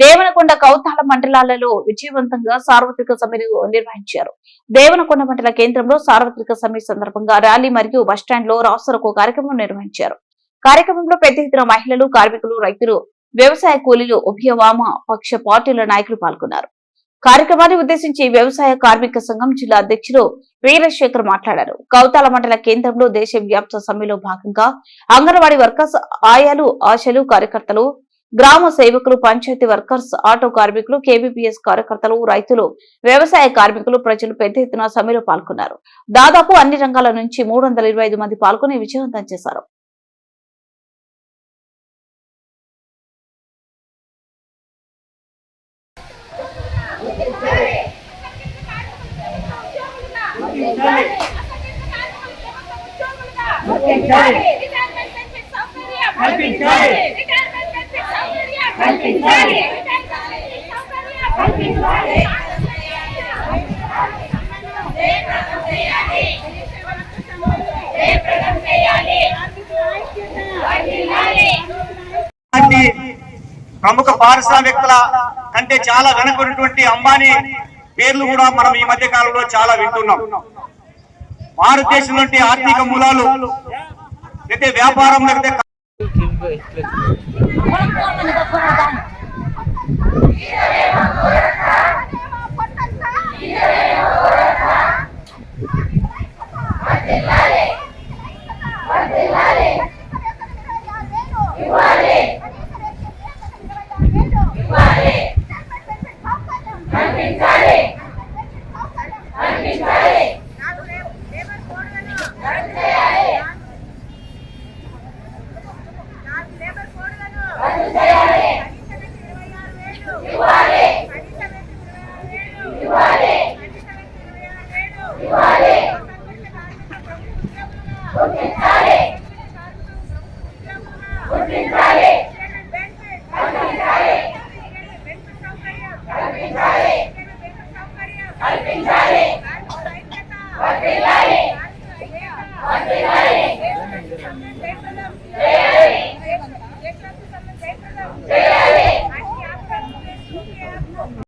దేవనకొండ కౌతాల మండలాలలో విజయవంతంగా సార్వత్రిక సమ్మెను నిర్వహించారు. దేవనకొండ మండల కేంద్రంలో సార్వత్రిక సమ్మె సందర్భంగా ర్యాలీ మరియు బస్టాండ్లో రాసరకు కార్యక్రమం నిర్వహించారు. కార్యక్రమంలో పెద్ద ఎత్తున మహిళలు కార్మికులు రైతులు వ్యవసాయ కూలీలు ఉభయ వామ పక్ష పార్టీల నాయకులు పాల్గొన్నారు. కార్యక్రమాన్ని ఉద్దేశించి వ్యవసాయ కార్మిక సంఘం జిల్లా అధ్యక్షులు వీరశేఖర్ మాట్లాడారు. కౌతాల మండల కేంద్రంలో దేశ వ్యాప్త సమ్మెలో భాగంగా అంగన్వాడీ వర్కర్స్ ఆయాలు ఆశలు కార్యకర్తలు గ్రామ సేవకులు పంచాయతీ వర్కర్స్ ఆటో కార్మికులు కేబీపీఎస్ కార్యకర్తలు రైతులు వ్యవసాయ కార్మికులు ప్రజలు పెద్ద ఎత్తున సమ్మెలో పాల్గొన్నారు. దాదాపు అన్ని రంగాల నుంచి మూడు మంది పాల్గొని విజయవంతం చేశారు. లాంటి ప్రముఖ పారిశ్రామికల కంటే చాలా వెనకున్నటువంటి అంబానీ పేర్లు కూడా మనం ఈ మధ్య కాలంలో చాలా వింటున్నాం. భారతదేశం నుండి ఆర్థిక మూలాలు అయితే వ్యాపారం లేకపోతే wait, wait. Walang po na nagkakuragan. Iguale. o